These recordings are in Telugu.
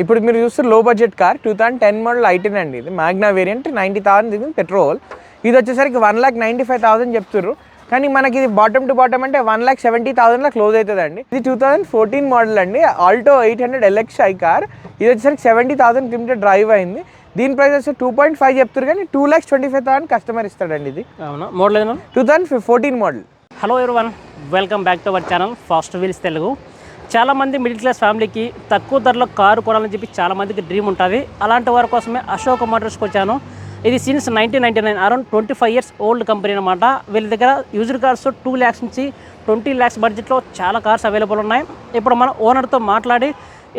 ఇప్పుడు మీరు చూస్తే low budget car two thousand ten model i ten అండి ఇది. మ్యాగ్నా వేరియంట్ నైంటీ థౌసండ్ ఇది పెట్రోల్ ఇది వచ్చేసరికి one lakh ninety five thousand చెప్తుర్రు. కానీ మనకి ఇది బాటమ్ టు బాటమ్ అంటే వన్ ల్యాక్ సెవెంటీ థౌసండ్లో క్లోజ్ అవుతుంది అండి ఇది టూ థౌసండ్ ఫోర్టీన్ మోడల్ అండి. Alto eight hundred LX I car ఇది వచ్చేసరికి సెవెంటీ థౌసండ్ కిలోమీటర్ డ్రైవ్ అయింది. దీని ప్రైస్ వచ్చి టూ పాయింట్ ఫైవ్ చెప్తారు కానీ two lakhs twenty five thousand customer ఇస్తాడండి ఇది. అవునా? Model two thousand fourteen model hello one welcome back to our channel fast wheels Telugu చాలామంది మిడిల్ క్లాస్ ఫ్యామిలీకి తక్కువ ధరలో కారు కొనాలని చెప్పి చాలామందికి డ్రీమ్ ఉంటుంది. అలాంటి వారి కోసమే అశోక్ మోటార్స్కి వచ్చాను. ఇది since nineteen ninety nine around twenty five years old company అనమాట వీళ్ళ దగ్గర యూజర్ కార్స్ టూ ల్యాక్స్ నుంచి ట్వంటీ ల్యాక్స్ బడ్జెట్లో చాలా కార్స్ అవైలబుల్ ఉన్నాయి. ఇప్పుడు మనం ఓనర్తో మాట్లాడి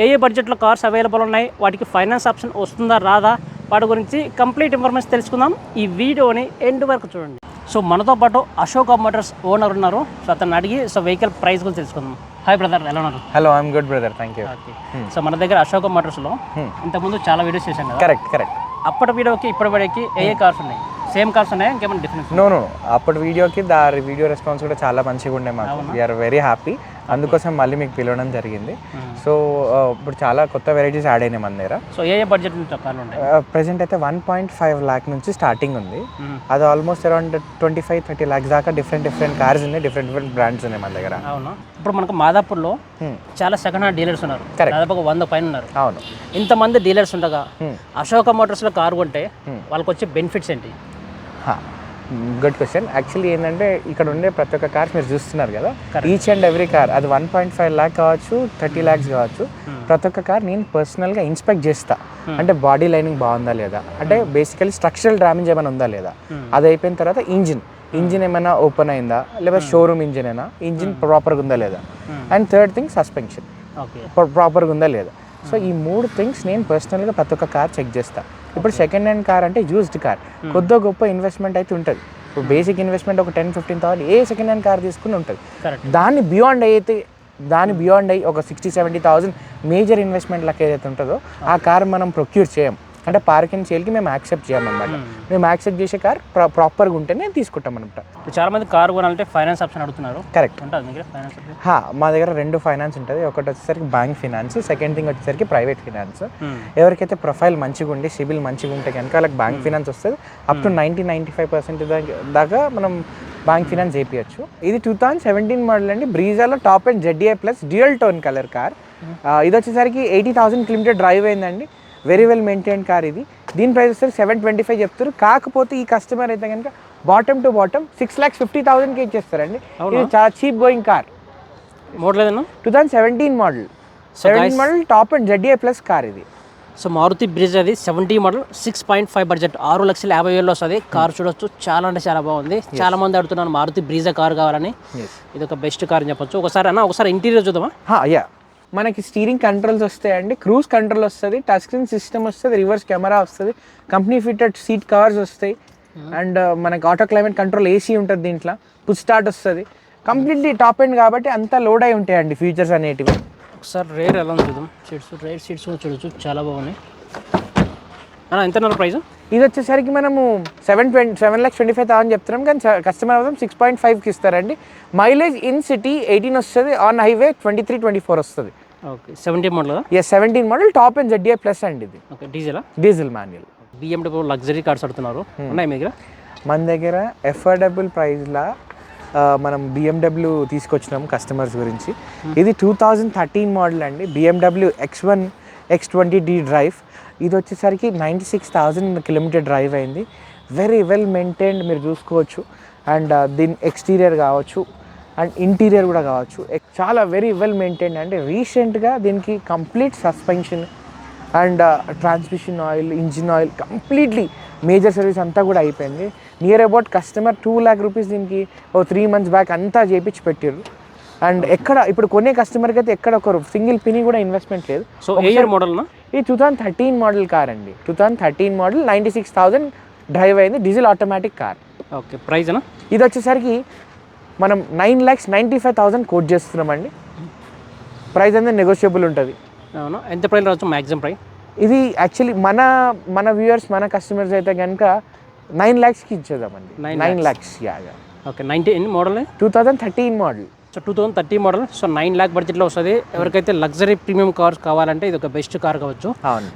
ఏ ఏ బడ్జెట్లో కార్స్ అవైలబుల్ ఉన్నాయి వాటికి ఫైనాన్స్ ఆప్షన్ వస్తుందా రాదా వాటి గురించి కంప్లీట్ ఇన్ఫర్మేషన్ తెలుసుకుందాం. ఈ వీడియోని ఎండ్ వరకు చూడండి. సో మనతో పాటు అశోక్ మోటార్స్ ఓనర్ ఉన్నారు. సో అతను అడిగి సో వెహికల్ ప్రైస్ గురించి తెలుసుకుందాం. హాయ్ బ్రదర్ ఎలా ఉన్నారు? Hello I'm good brother thank you so మన దగ్గర అశోక్ మోటార్స్లో ఇంతకుముందు చాలా వీడియోస్ చేశాం కదా? కరెక్ట్ కరెక్ట్ అప్పటి వీడియోకి ఇప్పటి వీడియోకి ఏ ఏ కార్స్ ఉన్నాయి? సేమ్ కార్స్ ఉన్నాయా? ఇంకేమైనా డిఫరెన్స్ నో నో అప్పటి వీడియోకి దాని వీడియో రెస్పాన్స్ కూడా చాలా మంచిగా ఉండే మాకు. వీఆర్ వెరీ హ్యాపీ అందుకోసం మళ్ళీ మీకు పిలవడం జరిగింది. సో ఇప్పుడు చాలా కొత్త వెరైటీస్ యాడ్ అయినాయి మన దగ్గర. సో ఏ బడ్జెట్ ప్రెసెంట్ అయితే వన్ పాయింట్ ఫైవ్ ల్యాక్ నుంచి స్టార్టింగ్ ఉంది. అది almost around twenty five thirty lakhs దాకా డిఫరెంట్ డిఫరెంట్ కార్స్ ఉన్నాయి డిఫరెంట్ డిఫరెంట్ బ్రాండ్స్ ఉన్నాయి మన దగ్గర. అవును? ఇప్పుడు మనకు మాదాపూర్లో Hmm. చాలా సెకండ్ హ్యాండ్ డీలర్స్ ఉన్నారు. దాదాపు వంద పైన ఉన్నారు. అవును. ఇంతమంది డీలర్స్ ఉండగా Hmm. అశోక మోటార్స్లో కారు కొంటే వాళ్ళకి వచ్చే బెనిఫిట్స్ ఏంటి? Good question. యాక్చువల్లీ ఏంటంటే ఇక్కడ ఉండే ప్రతి ఒక్క కార్స్ మీరు చూస్తున్నారు కదా. ఈచ్ అండ్ ఎవ్రీ కార్ అది వన్ పాయింట్ ఫైవ్ ల్యాక్ కావచ్చు థర్టీ ల్యాక్స్ కావచ్చు. ప్రతి ఒక్క కార్ నేను పర్సనల్గా ఇన్స్పెక్ట్ చేస్తా. అంటే బాడీ లైనింగ్ బాగుందా లేదా? అంటే బేసికలీ స్ట్రక్చరల్ డ్యామేజ్ ఏమైనా ఉందా లేదా? అది అయిపోయిన తర్వాత ఇంజిన్ ఇంజిన్ ఏమైనా ఓపెన్ అయిందా? లేదా షోరూమ్ ఇంజిన్ అయినా ఇంజిన్ ప్రాపర్గా ఉందా లేదా? అండ్ థర్డ్ థింగ్ సస్పెన్షన్ ప్రాపర్గా ఉందా లేదా? సో ఈ మూడు థింగ్స్ నేను పర్సనల్గా ప్రతి ఒక్క కార్ చెక్ చేస్తా. ఇప్పుడు సెకండ్ హ్యాండ్ కార్ అంటే యూజ్డ్ కార్ కొద్ది గొప్ప ఇన్వెస్ట్మెంట్ అయితే ఉంటుంది. ఇప్పుడు బేసిక్ ఇన్వెస్ట్మెంట్ ఒక టెన్ ఫిఫ్టీన్ థౌసండ్ ఏ సెకండ్ హ్యాండ్ కార్ తీసుకుని ఉంటుంది. దాన్ని బియాండ్ అయితే దాని బియాండ్ అయ్యి ఒక sixty seventy thousand major investment లెక్క ఏదైతే ఉంటుందో ఆ కార్ మనం ప్రొక్యూర్ చేయం. అంటే పార్కింగ్ సేల్కి మేము యాక్సెప్ట్ చేయమన్నమాట మేము యాక్సెప్ట్ చేసే కార్ ప్రాపర్గా ఉంటేనే తీసుకుంటాం అనమాట చాలా మంది కారు కొనాలంటే ఫైనాన్స్ ఆప్షన్ అడుగుతున్నారు. కరెక్ట్. మా దగ్గర రెండు ఫైనాన్స్ ఉంటుంది. ఒకటి వచ్చేసరికి బ్యాంక్ ఫినాన్స్ సెకండ్ థింగ్ వచ్చేసరికి ప్రైవేట్ ఫినాన్స్. ఎవరికైతే ప్రొఫైల్ మంచిగా ఉండి సిబిల్ మంచిగా ఉంటే కనుక వాళ్ళకి బ్యాంక్ ఫినాన్స్ వస్తుంది. Up to ninety ninety five percent దాకా మనం బ్యాంక్ ఫినాన్స్ చేయించచ్చు ఇది టూ థౌసండ్ సెవెంటీన్ మోడల్ అండి. బ్రీజాలో top and Z A plus dual tone colour car. ఇది వచ్చేసరికి ఎయిటీ థౌసండ్ కిలోమీటర్ డ్రైవ్ అయిందండి. వెరీ వెల్ మెయింటైన్ కార్ ఇది. దీని ప్రైస్ వచ్చేసరికి సెవెన్ ట్వంటీ ఫైవ్ చెప్తారు కాకపోతే ఈ కస్టమర్ అయితే కనుక bottom to bottom six lakhs fifty థౌసండ్కి ఇచ్చేస్తారండి. ఇది చాలా చీప్ గోయింగ్ కార్ మోడల్ ఏదన్నా? Two thousand seventeen model seventeen model top and Z A plus car ఇది. సో మారుతి బ్రిడ్జ్ అది seventy model six point five budget ఆరు లక్షల యాభై వేలు వస్తుంది. కార్ చూడొచ్చు. చాలా అంటే చాలా బాగుంది. చాలా మంది అడుగుతున్నారు మారుతి బ్రీజా కార్ కావాలని. ఇది ఒక బెస్ట్ కార్ అని చెప్పొచ్చు. ఒకసారి అన్న ఒకసారి ఇంటీరియర్ చూద్దామా? యా మనకి స్టీరింగ్ కంట్రోల్స్ వస్తాయండి క్రూజ్ కంట్రోల్ వస్తుంది టచ్ స్క్రీన్ సిస్టమ్ వస్తుంది రివర్స్ కెమెరా వస్తుంది కంపెనీ ఫిటెడ్ సీట్ కవర్స్ వస్తాయి. అండ్ మనకి ఆటో క్లైమేట్ కంట్రోల్ ఏసీ ఉంటుంది దీంట్లో పుష్ స్టార్ట్ వస్తుంది. కంప్లీట్లీ టాప్ ఎండ్ కాబట్టి అంతా లోడ్ అయి ఉంటాయండి ఫీచర్స్ అనేటివి. ఒకసారి రేర్ ఎలా చూద్దాం. సీట్స్ రేర్ సీట్స్ చూడొచ్చు చాలా బాగున్నాయి. ఎంత ప్రైస్? ఇది వచ్చేసరికి మనము seven twenty seven lakhs twenty five thousand చెప్తున్నాం కానీ కస్టమర్ అవుతాం సిక్స్ పాయింట్ ఫైవ్కి ఇస్తారండి. మైలేజ్ ఇన్ సిటీ ఎయిటీన్ వస్తుంది on highway twenty three twenty four వస్తుంది okay seventy model yes seventeen model top and Z A plus అండి ఇది. Okay డీజిలా diesel manual BMW luxury cars అడుగుతున్నారు. ఉన్నాయి మీ దగ్గర? మన దగ్గర ఎఫోర్డబుల్ ప్రైస్లా మనం బిఎండబ్ల్యూ తీసుకొచ్చినాం కస్టమర్స్ గురించి. ఇది టూ థౌజండ్ థర్టీన్ మోడల్ అండి. BMW X one X twenty D drive ఇది వచ్చేసరికి ninety six thousand kilometre drive అయింది. వెరీ వెల్ మెయింటైన్డ్ మీరు చూసుకోవచ్చు. అండ్ uh, దీని ఎక్స్టీరియర్ కావచ్చు. అండ్ ఇంటీరియర్ కూడా కావచ్చు. ఎక్- చాలా వెరీ వెల్ మెయింటైన్డ్ అంటే రీసెంట్గా దీనికి complete suspension and transmission oil engine oil completely major service అంతా కూడా అయిపోయింది. Near about customer two lakh rupees దీనికి ఓ త్రీ మంత్స్ బ్యాక్ అంతా చేయించి పెట్టారు అండ్ ఎక్కడ ఇప్పుడు కొనే కస్టమర్కి అయితే ఎక్కడ ఒక సింగిల్ పిని కూడా ఇన్వెస్ట్మెంట్ లేదు. సో ఏ ఇయర్ మోడల్నా ఇది two thousand thirteen model car అండి. Two thousand thirteen model ninety six thousand drive అయింది diesel automatic car okay price అన్న? ఇది వచ్చేసరికి మనం nine lakhs ninety five thousand quote చేస్తున్నామండి. ప్రైస్ అనేది నెగోషియబుల్ ఉంటుంది. అవునా? ఎంత ప్రైస్ రావచ్చు మ్యాక్సిమం ప్రైస్ ఇది యాక్చువల్లీ మన మన వ్యూయర్స్ మన కస్టమర్స్ అయితే కనుక నైన్ ల్యాక్స్కి ఇచ్చేద్దామండి. Nine lakhs yeah okay nineteen model two thousand thirteen model so two thousand thirty model so nine lakh బడ్జెట్లో వస్తుంది. ఎవరికైతే లగ్జరీ ప్రీమియం కార్స్ కావాలంటే ఇది ఒక బెస్ట్ కార్ కావచ్చు.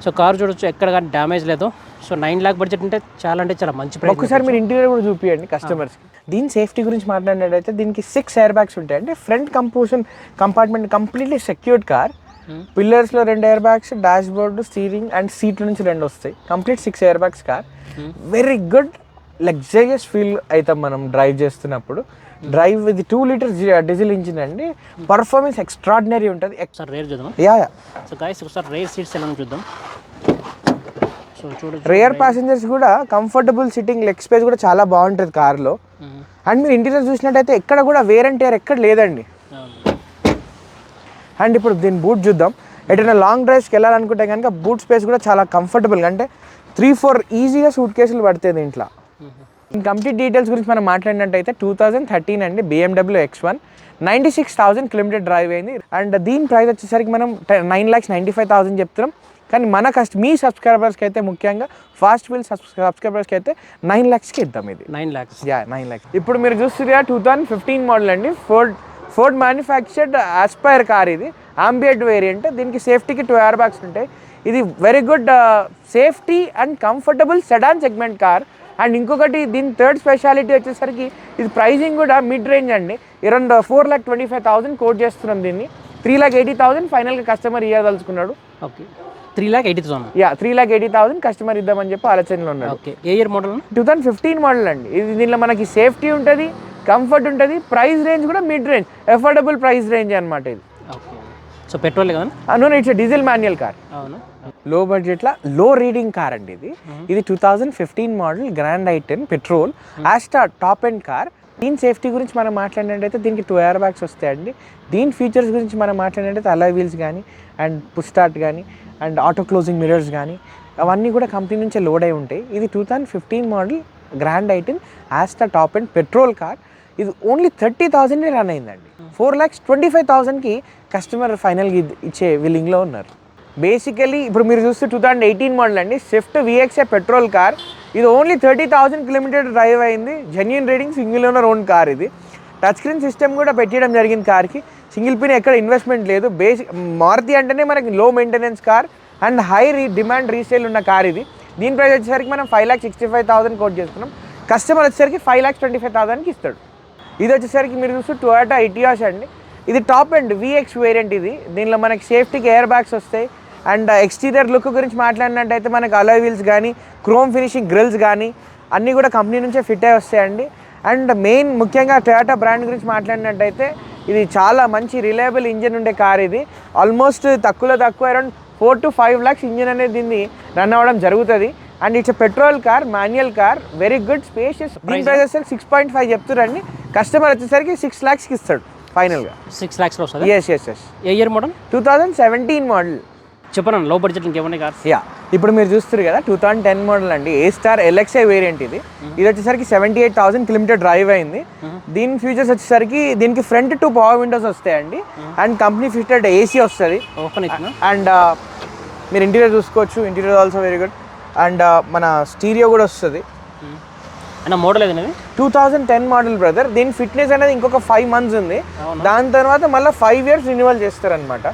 సో కార్ చూడొచ్చు ఎక్కడ కానీ డ్యామేజ్ లేదు. సో నైన్ ల్యాక్ బడ్జెట్ అంటే చాలా అంటే చాలా మంచి ప్రైస్ ఒక్కసారి మీరు ఇంటీరియర్ కూడా చూపించండి కస్టమర్స్ దీని సేఫ్టీ గురించి మాట్లాడినట్టయితే దీనికి సిక్స్ ఎయిర్ బ్యాగ్స్ ఉంటాయి. అంటే front composition compartment completely secured car పిల్లర్స్లో రెండు airbags dashboard steering and సీట్ల నుంచి రెండు వస్తాయి. Complete six airbags car very good luxurious feel అవుతాం మనం డ్రైవ్ చేస్తున్నప్పుడు. డ్రైవ్ ఇది టూ లీటర్ డీజిల్ ఇంజిన్ అండి. పర్ఫార్మెన్స్ ఎక్స్ట్రాడినరీ ఉంటుంది. ఒకసారి రేర్ చూద్దాం యా యా. సో గాయస్ ఒకసారి రేర్ సీట్స్ ఎలా చూద్దాం. రేర్. ప్యాసింజర్స్ కూడా కంఫర్టబుల్ సిట్టింగ్ లెగ్ స్పేస్ కూడా చాలా బాగుంటుంది కార్లో. అండ్ మీరు ఇంటీరియర్ చూసినట్టయితే ఎక్కడ కూడా వేర్ అండ్ టేర్ ఎక్కడ లేదండి. అండ్ ఇప్పుడు దీని బూట్ చూద్దాం. ఎటైనా లాంగ్ డ్రైవ్స్కి వెళ్ళాలనుకుంటే కనుక బూట్ స్పేస్ కూడా చాలా కంఫర్టబుల్గా అంటే త్రీ ఫోర్ ఈజీగా సూట్ కేసులు పడతాయి దీంట్లో. కంప్లీట్ డీటెయిల్స్ గురించి మనం మాట్లాడినట్టయితే టూ థౌజండ్ థర్టీన్ అండి BMW X one ninety six thousand kilometre drive అయింది. అండ్ దీని ప్రైస్ వచ్చేసరికి మనం nine lakhs ninety five thousand చెప్తున్నాం. కానీ మన కస్ట్ మీ సబ్స్క్రైబర్స్కి అయితే ముఖ్యంగా ఫాస్ట్ వీల్ సబ్స్క్రైబర్స్కి అయితే నైన్ ల్యాక్స్కి ఇద్దాం ఇది. Nine lakhs yeah nine lakhs ఇప్పుడు మీరు చూస్తున్నారు టూ థౌజండ్ ఫిఫ్టీన్ మోడల్ అండి. Ford Ford manufactured Aspire car ఇది. ఆంబియట్ వేరియంట్ దీనికి సేఫ్టీకి టూ ఎయిర్ బ్యాగ్స్ ఉంటాయి. ఇది very good safety and comfortable sedan segment car and ఇంకొకటి దీని థర్డ్ స్పెషాలిటీ వచ్చేసరికి ఇది ప్రైజింగ్ కూడా మిడ్ రేంజ్ అండి. Around four lakh twenty five thousand quote చేస్తున్నాం దీన్ని. త్రీ ల్యాక్ ఎయిటీ థౌసండ్ ఫైనల్గా customer ఇవ్వదలుచుకున్నాడు okay. Three lakh eighty thousand. Yeah three lakh eighty thousand customer ఇద్దామని చెప్పి ఆలోచనలో ఉన్నాడు. ఓకే. ఏ year model? Two thousand fifteen model అండి. ఇది దీనిలో మనకి సేఫ్టీ ఉంటుంది కంఫర్ట్ ఉంటుంది ప్రైస్ రేంజ్ కూడా mid range affordable price range అనమాట ఇది. ఓకే. సో పెట్రోల్ కదా? No it's diesel manual car. అవును. లో బడ్జెట్లో లో రీడింగ్ కార్ అండి ఇది. ఇది two thousand fifteen model grand i ten petrol Asta top end car దీని సేఫ్టీ గురించి మనం మాట్లాడినట్టయితే దీనికి టూ ఎయిర్ బ్యాగ్స్ వస్తాయండి. దీని ఫీచర్స్ గురించి మనం మాట్లాడినట్టయితే అలా వీల్స్ కానీ అండ్ పుష్ స్టార్ట్ కానీ అండ్ ఆటో క్లోజింగ్ మిరర్స్ కానీ అవన్నీ కూడా కంపెనీ నుంచే లోడ్ అయి ఉంటాయి. ఇది two thousand fifteen model grand i ten Asta top end petrol car ఇది ఓన్లీ థర్టీ థౌజండ్ రన్ అయిందండి. ఫోర్ ల్యాక్స్ ట్వంటీ ఫైవ్ థౌసండ్కి కస్టమర్ ఫైనల్గా ఇచ్చే విల్లింగ్లో ఉన్నారు. బేసికలీ ఇప్పుడు మీరు చూస్తే టూ థౌజండ్ ఎయిటీన్ మోడల్ అండి. స్విఫ్ట్ విఎక్స్ఏ పెట్రోల్ కార్ ఇది only thirty thousand kilometre drive అయింది. Genuine rating single owner own car ఇది. టచ్ స్క్రీన్ సిస్టమ్ కూడా పెట్టడం జరిగింది కార్కి. సింగిల్ పిన్ ఎక్కడ ఇన్వెస్ట్మెంట్ లేదు. బేసిక్ మారుతి అంటేనే మనకి low maintenance car and high re demand resale ఉన్న కార్ ఇది. దీని ప్రైస్ వచ్చేసరికి మనం five lakh sixty five thousand quote చేస్తున్నాం. కస్టమర్ వచ్చేసరికి ఫైవ్ ల్యాక్స్ ట్వంటీ ఫైవ్ థౌసండ్కి ఇస్తాడు. ఇది వచ్చేసరికి మీరు చూస్తే టొయాటా ఇటియాస్ అండి. ఇది టాప్ అండ్ విఎక్స్ వేరియంట్ ఇది. దీనిలో మనకి సేఫ్టీకి ఎయిర్ బ్యాగ్స్ వస్తాయి. అండ్ ఎక్స్టీరియర్ లుక్ గురించి మాట్లాడినట్టయితే మనకి అలా వీల్స్ కానీ క్రోమ్ ఫినిషింగ్ గ్రిల్స్ కానీ అన్నీ కూడా కంపెనీ నుంచే ఫిట్ అయి వస్తాయండి. అండ్ మెయిన్ ముఖ్యంగా టొయాటా బ్రాండ్ గురించి మాట్లాడినట్టయితే ఇది చాలా మంచి రిలయబుల్ ఇంజిన్ ఉండే కార్ ఇది. ఆల్మోస్ట్ తక్కువలో తక్కువ around four to five lakhs engine అనేది దీన్ని రన్ అవ్వడం జరుగుతుంది. And it's petrol car manual car very good spacious దీని ప్రైస్ వచ్చేసరికి సిక్స్ పాయింట్ ఫైవ్ చెప్తారండి కస్టమర్ వచ్చేసరికి సిక్స్ ల్యాక్స్కి ఇస్తాడు ఫైనల్గా సిక్స్ వస్తుంది? ఎస్ ఎస్ ఎస్ ఏ year model two thousand seventeen model చెప్పను లో బడ్జెట్ ఇంకేమన్నా కార్స్ యా ఇప్పుడు మీరు చూస్తారు కదా టూ థౌసండ్ టెన్ మోడల్ అండి. ఏ స్టార్ ఎల్ఎక్స్ఐ వేరియంట్ ఇది. ఇది వచ్చేసరికి seventy eight thousand kilometer drive అయింది దీని ఫీచర్స్ వచ్చేసరికి దీనికి ఫ్రంట్ టూ పవర్ విండోస్ వస్తాయండి. అండ్ కంపెనీ ఫిటెడ్ ఏసీ వస్తుంది. అండ్ మీరు ఇంటీరియర్ చూసుకోవచ్చు. Interior also very good and మన స్టీరియో కూడా వస్తుంది. అన్న మోడల్ ఏది ఇది two thousand ten model brother. దీని ఫిట్నెస్ అనేది ఇంకొక ఫైవ్ మంత్స్ ఉంది? దాని తర్వాత మళ్ళీ ఫైవ్ ఇయర్స్ రిన్యూవల్ చేస్తారనమాట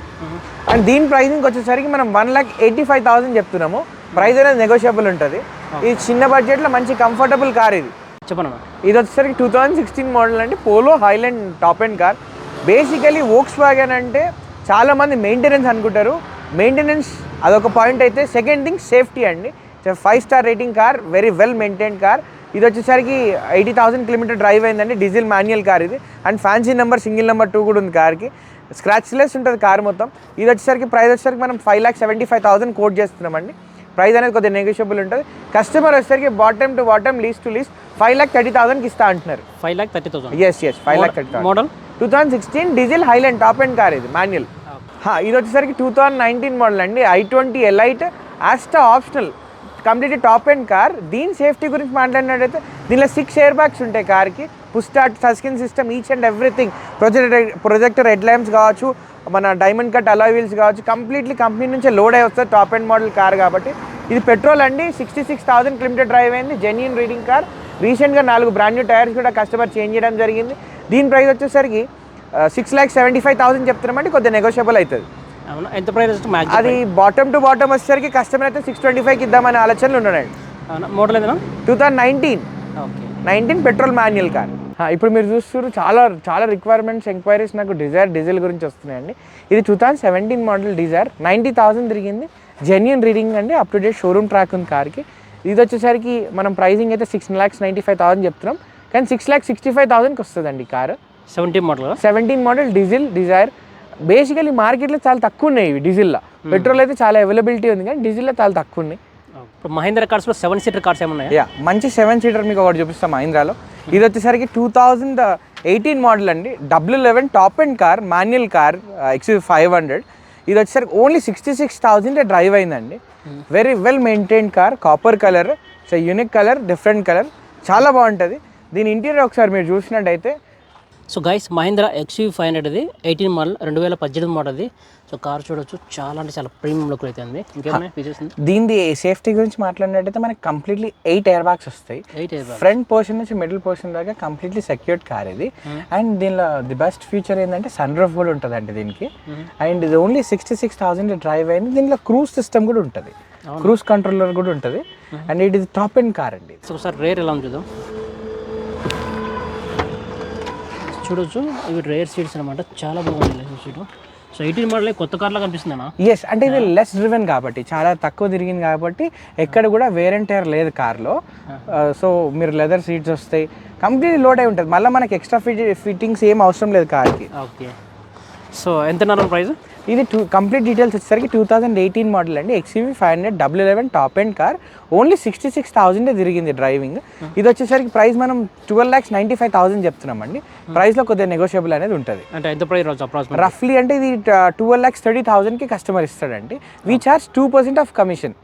అండ్ దీని ప్రైసింగ్ వచ్చేసరికి మనం one lakh eighty five thousand చెప్తున్నాము. ప్రైస్ అనేది నెగోషియబుల్ ఉంటుంది. ఇది చిన్న బడ్జెట్లో మంచి కంఫర్టబుల్ కార్ ఇది. చెప్పను? ఇది వచ్చేసరికి టూ థౌజండ్ సిక్స్టీన్ మోడల్ అంటే Polo Highline top end car basically Volkswagen అంటే చాలామంది మెయింటెనెన్స్ అనుకుంటారు. మెయింటెనెన్స్ అదొక పాయింట్ అయితే. సెకండ్ థింగ్ సేఫ్టీ అండి. Five star rating car very well maintain car ఇది వచ్చేసరికి ఎయిటీ థౌసండ్ కిలోమీటర్ డ్రైవ్ అయిందండి డీజిల్ మాన్యువల్ కార్ ఇది. And fancy number single number two కూడా ఉంది కార్కి. స్క్రాచ్లెస్ ఉంటుంది కార్ మొత్తం. ఇది వచ్చేసరికి ప్రైస్ వచ్చేసరికి మనం five lakh seventy five thousand quote చేస్తున్నామండి. ప్రైస్ అనేది కొద్దిగా నెగోషియబుల్ ఉంటుంది. కస్టమర్ వచ్చేసరికి bottom to bottom least to least five lakh thirty థౌసండ్కి ఇస్తా అంటున్నారు. Five lakh thirty thousand yes yes five lakh thirty model two thousand sixteen diesel Highline top end car ఇది మాన్యువల్ ఇది వచ్చేసరికి టూ థౌసండ్ నైన్టీన్ మోడల్ అండి. I twenty Elite Asta optional complete top end car. దీని సేఫ్టీ గురించి మాట్లాడినట్టయితే దీనిలో సిక్స్ ఎయిర్ బ్యాగ్స్ ఉంటాయి కార్కి. Push start సస్కిన్ system each and everything projector projector head lamps కావచ్చు మన డైమండ్ కట్ అలా వీల్స్ కావచ్చు. కంప్లీట్లీ కంపెనీ నుంచే లోడ్ అయి వస్తుంది టాప్ అండ్ మోడల్ కార్ కాబట్టి. ఇది పెట్రోల్ అండి. Sixty six thousand kilometre drive అయింది జెన్యున్ రీడింగ్ కార్ రీసెంట్గా నాలుగు బ్రాండ్ న్యూ టైర్స్ కూడా కస్టమర్ చేంజ్ చేయడం జరిగింది. దీని ప్రైస్ వచ్చేసరికి six lakh seventy five thousand చెప్తున్నామంటే కొద్దిగా నెగోషియబుల్ అవుతుంది. ఎంత ప్రైస్ అది బాటమ్ టు బాటమ్ వచ్చేసరికి కస్టమర్ అయితే సిక్స్ ట్వంటీ ఫైవ్కి ఇద్దామనే ఆలోచనలు ఉన్నాడండి అవునా? మోడల్ ఏదైనా? Two thousand nineteen okay. Nineteen petrol manual car ఇప్పుడు మీరు చూస్తున్నారు చాలా చాలా రిక్వైర్మెంట్స్ ఎంక్వైరీస్ నాకు డిజైర్ డీజిల్ గురించి వస్తున్నాయండి. ఇది two thousand seventeen model Dzire ninety thousand తిరిగింది. జెన్యున్ రీడింగ్ అండి. Up to date showroom track ఉంది కార్కి. ఇది వచ్చేసరికి మనం ప్రైసింగ్ అయితే six lakhs ninety five thousand చెప్తున్నాం. కానీ సిక్స్ ల్యాక్స్ సిక్స్టీ ఫైవ్ థౌసండ్కి వస్తుందండి car. Seventy model seventeen model diesel Dzire basically మార్కెట్లో చాలా తక్కువ ఉన్నాయి ఇవి డీజిల్లో. పెట్రోల్ అయితే చాలా అవైలబిలిటీ ఉంది కానీ డీజిల్లో చాలా తక్కువ ఉన్నాయి ఇప్పుడు మహేంద్ర కార్స్లో సెవెన్ సీటర్ కార్స్ ఏమున్నాయా? యా మంచి సెవెన్ సీటర్ మీకు ఒకటి చూపిస్తాం మహీంద్రాలో. ఇది వచ్చేసరికి టూ థౌజండ్ ఎయిటీన్ మోడల్ అండి. W eleven top end car manual car X five hundred ఇది వచ్చేసరికి only sixty six thousand drive అయిందండి. Very well maintain car copper colour so unique colour different colour చాలా బాగుంటుంది. దీని ఇంటీరియర్ ఒకసారి మీరు చూసినట్టయితే so guys Mahendra XU five hundred ఇది ఎయిటీన్ మోడల్ రెండు వేల పద్దెనిమిది మోడల్ అది సో కార్ చూడొచ్చు చాలా అంటే చాలా ప్రీమియం లుక్ అయితే ఉంది. ఫీచర్స్ దీనిది సేఫ్టీ గురించి మాట్లాడినట్టయితే మనకి కంప్లీట్లీ ఎయిట్ ఎయిర్ బ్యాగ్స్ వస్తాయి. ఎయిట్ ఇయర్ ఫ్రంట్ పోర్షన్ నుంచి మిడిల్ పోర్షన్ దాకా కంప్లీట్లీ సెక్యూర్డ్ కార్ ఇది. అండ్ దీనిలో ది బెస్ట్ ఫీచర్ ఏంటంటే సన్ రూఫ్ కూడా ఉంటుందండి దీనికి. అండ్ ఇది only sixty six thousand drive అయింది. దీనిలో క్రూజ్ సిస్టమ్ కూడా ఉంటుంది. క్రూజ్ కంట్రోలర్ కూడా ఉంటుంది. అండ్ ఇది టాప్ అండ్ కార్ అండి సో ఒకసారి రేర్ ఎలా చూద్దాం? చూడొచ్చు. ఇవి రేర్ సీట్స్ అనమాట చాలా బాగుంది సీట్ సో ఎయిటీన్ మోడల్ కొత్త కార్లో కనిపిస్తుందన్నా ఎస్ అంటే ఇది లెస్ డ్రివెన్ కాబట్టి చాలా తక్కువ తిరిగింది కాబట్టి ఎక్కడ కూడా వేర్ అండ్ టైర్ లేదు కార్లో సో మీరు లెదర్ సీట్స్ వస్తాయి. కంప్లీట్ లోడ్ అయి ఉంటుంది. మళ్ళీ మనకి ఎక్స్ట్రా ఫిట్ ఫిట్టింగ్స్ ఏం అవసరం లేదు కార్కి ఓకే సో ఎంత ప్రైస్? ఇది టూ కంప్లీట్ డీటెయిల్స్ వచ్చేసరికి టూ థౌసండ్ ఎయిటీన్ మోడల్ అండి. XUV five hundred W eleven top end car only sixty six థౌసండే తిరిగింది డ్రైవింగ్ ఇది వచ్చేసరికి ప్రైస్ మనం twelve lakhs ninety five thousand చెప్తున్నామండి. ప్రైస్లో కొద్దిగా నెగోషియబుల్ అనేది ఉంటుంది. అంటే ఎంత ప్రైస్ రఫ్లీ అంటే ఇది ట్వెల్వ్ ల్యాక్స్ థర్టీ థౌసండ్కి కస్టమర్ ఇస్తాడండి. We charge two percent of commission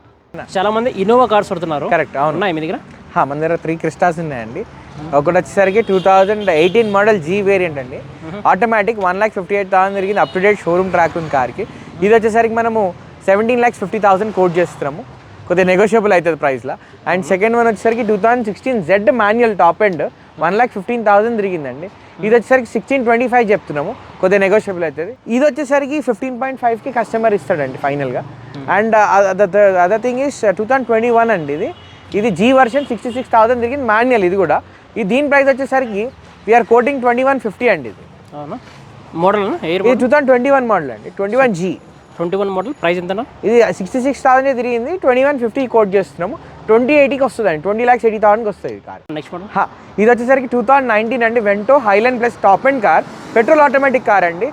చాలా మంది ఇన్నోవా కార్స్ పడుతున్నారు కరెక్ట్ అవును మీ దగ్గర? హా, మన దగ్గర త్రీ క్రిస్టాస్ ఉన్నాయండి. ఒకటి వచ్చేసరికి two thousand eighteen model G variant అండి. Automatic one lakh fifty eight thousand జరిగింది up to date showroom track ఉంది కార్కి ఇది వచ్చేసరికి మనము seventeen lakhs fifty thousand quote చేస్తున్నాము. కొద్దిగా నెగోషియబుల్ అవుతుంది ప్రైస్లో అండ్ సెకండ్ వన్ వచ్చేసరికి two thousand sixteen Z manual top end one lakh fifteen thousand తిరిగిందండి. ఇది వచ్చేసరికి సిక్స్టీన్ ట్వంటీ ఫైవ్ చెప్తున్నాము. కొద్దిగా నెగోషియబుల్ అవుతుంది. ఇది వచ్చేసరికి ఫిఫ్టీన్ పాయింట్ ఫైవ్కి కస్టమర్ ఇస్తాడండి ఫైనల్గా and other thing is two thousand twenty one అండి ఇది. ఇది G version sixty six thousand తిరిగింది. మాన్యువల్ ఇది కూడా. ఈ దీని ప్రైస్ వచ్చేసరికి we're quoting twenty one fifty అండి ఇది. అవునా? మోడల్ ఇది two thousand twenty one model అండి. Twenty one G twenty one model price ఎంతనా? ఇది సిక్స్టీ సిక్స్ థౌసండ్ తిరిగింది. ట్వంటీ వన్ ఫిఫ్టీ కోట్ చేస్తున్నాము. ట్వంటీ ఎయిటీకి వస్తుందండి. ట్వంటీ ల్యాక్స్ ఎయిటీ థౌసండ్కి వస్తుంది కార్ నెక్స్ట్ మోడల్ హా, ఇది వచ్చేసరికి టూ థౌసండ్ నైన్టీన్ అండి. Vento Highline plus top end car petrol automatic car అండి.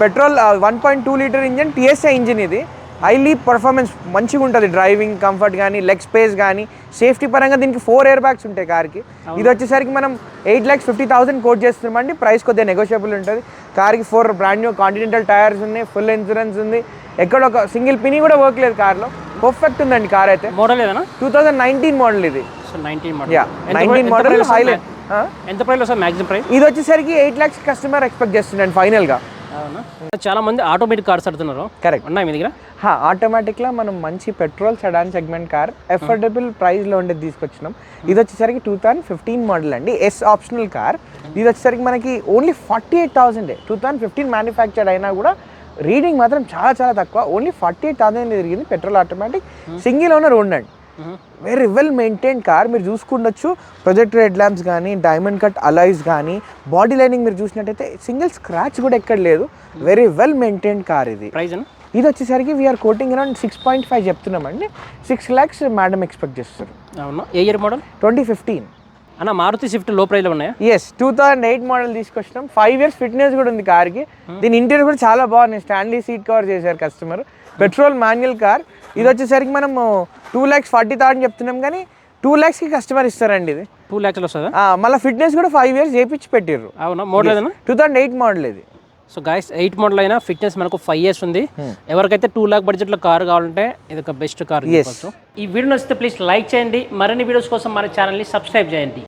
Petrol one point two litre engine TSI engine ఇది. హైలీ పర్ఫార్మెన్స్ మంచిగా ఉంటుంది డ్రైవింగ్ కంఫర్ట్ కానీ లెగ్ స్పేస్ కానీ సేఫ్టీ పరంగా దీనికి ఫోర్ ఇయర్ బ్యాగ్స్ ఉంటాయి కార్కి. ఇది వచ్చేసరికి మనం eight lakhs fifty thousand quote చేస్తున్నామండి. ప్రైస్ కొద్దిగా నెగోషియబుల్ ఉంటుంది. కార్కి four brand new Continental tyres ఉన్నాయి ఫుల్ ఇన్సూరెన్స్ ఉంది. ఎక్కడ ఒక సింగిల్ పినీ కూడా వర్క్ లేదు కార్లో. పర్ఫెక్ట్ ఉందండి కార్ అయితే. మోడల్ ఏదైనా? టూ థౌసండ్ నైన్టీన్ మోడల్ ఇది. నైన్టీన్ మోడల్ హైలైట్ ఎంత ప్రైస్ వస్తుంది మ్యాక్సిమం ప్రైస్ ఇది వచ్చేసరికి ఎయిట్ ల్యాక్స్ కస్టమర్ ఎక్స్పెక్ట్ చేస్తున్నాను ఫైనల్గా అవునా? చాలా మంది ఆటోమేటిక్ కార్స్ అడుగుతున్నారు కరెక్ట్ ఉన్నాయి మీ దగ్గర? ఆటోమేటిక్గా మనం మంచి petrol sedan segment car affordable ప్రైస్లో ఉండేది తీసుకొచ్చినాం. ఇది వచ్చేసరికి టూ థౌసండ్ ఫిఫ్టీన్ మోడల్ అండి. ఎస్ ఆప్షనల్ కార్ ఇది వచ్చేసరికి మనకి ఓన్లీ ఫార్టీ ఎయిట్ థౌసండే టూ థౌసండ్ ఫిఫ్టీన్ మ్యానుఫ్యాక్చర్డ్ అయినా కూడా రీడింగ్ మాత్రం చాలా చాలా తక్కువ. ఓన్లీ ఫార్టీ ఎయిట్ థౌసండ్ తిరిగింది పెట్రోల్ ఆటోమేటిక్ సింగిల్ ఓనర్ ఉండండి వెరీ వెల్ మెయింటైన్ కార్ మీరు చూసుకుండొచ్చు. ప్రొజెక్టర్ హెడ్ ల్యాంప్స్ కానీ డైమండ్ కట్ అలాయ్స్ కానీ బాడీ లైనింగ్ మీరు చూసినట్టయితే సింగిల్ స్క్రాచ్ కూడా ఎక్కడ లేదు. వెరీ వెల్ మెయింటైన్ కార్ ఇది. ప్రైస్ ఇది వచ్చేసరికి we are quoting around six point five చెప్తున్నామండి. Six lakhs madam expect చేస్తారు. అవునా. A year model twenty fifteen అన్న మారుతి స్విఫ్ట్లో ప్రైస్లో ఉన్నాయా? Yes two thousand eight model తీసుకొచ్చినాం. ఫైవ్ ఇయర్స్ ఫిట్నెస్ కూడా ఉంది కార్కి దీని ఇంటీరియర్ కూడా చాలా బాగుంది స్టాండ్లీ సీట్ కవర్ చేశారు కస్టమర్ పెట్రోల్ మాన్యువల్ కార్. ఇది వచ్చేసరికి మనం టూ ల్యాక్స్ ఫార్టీ థౌసండ్ చెప్తున్నాం కానీ టూ ల్యాక్స్కి కస్టమర్ ఇస్తారండి ఇది. టూ ల్యాక్స్లో వస్తుందా? మళ్ళీ ఫిట్నెస్ కూడా ఫైవ్ ఇయర్స్ చేపించి పెట్టిర్రు. అవునా? మోడల్ ఏదైనా? టూ థౌసండ్ ఎయిట్ మోడల్ ఇది. సో గాయస్ ఎయిట్ మోడల్ అయినా ఫిట్నెస్ మనకు ఫైవ్ ఇయర్స్ ఉంది. ఎవరికైతే టూ లాక్ బడ్జెట్లో కార్ కావాలంటే ఇది ఒక బెస్ట్ కార్. ఈ వీడియో నచ్చితే ప్లీజ్ లైక్ చేయండి. మరిన్ని వీడియోస్ కోసం మన ఛానల్ని సబ్స్క్రైబ్ చేయండి.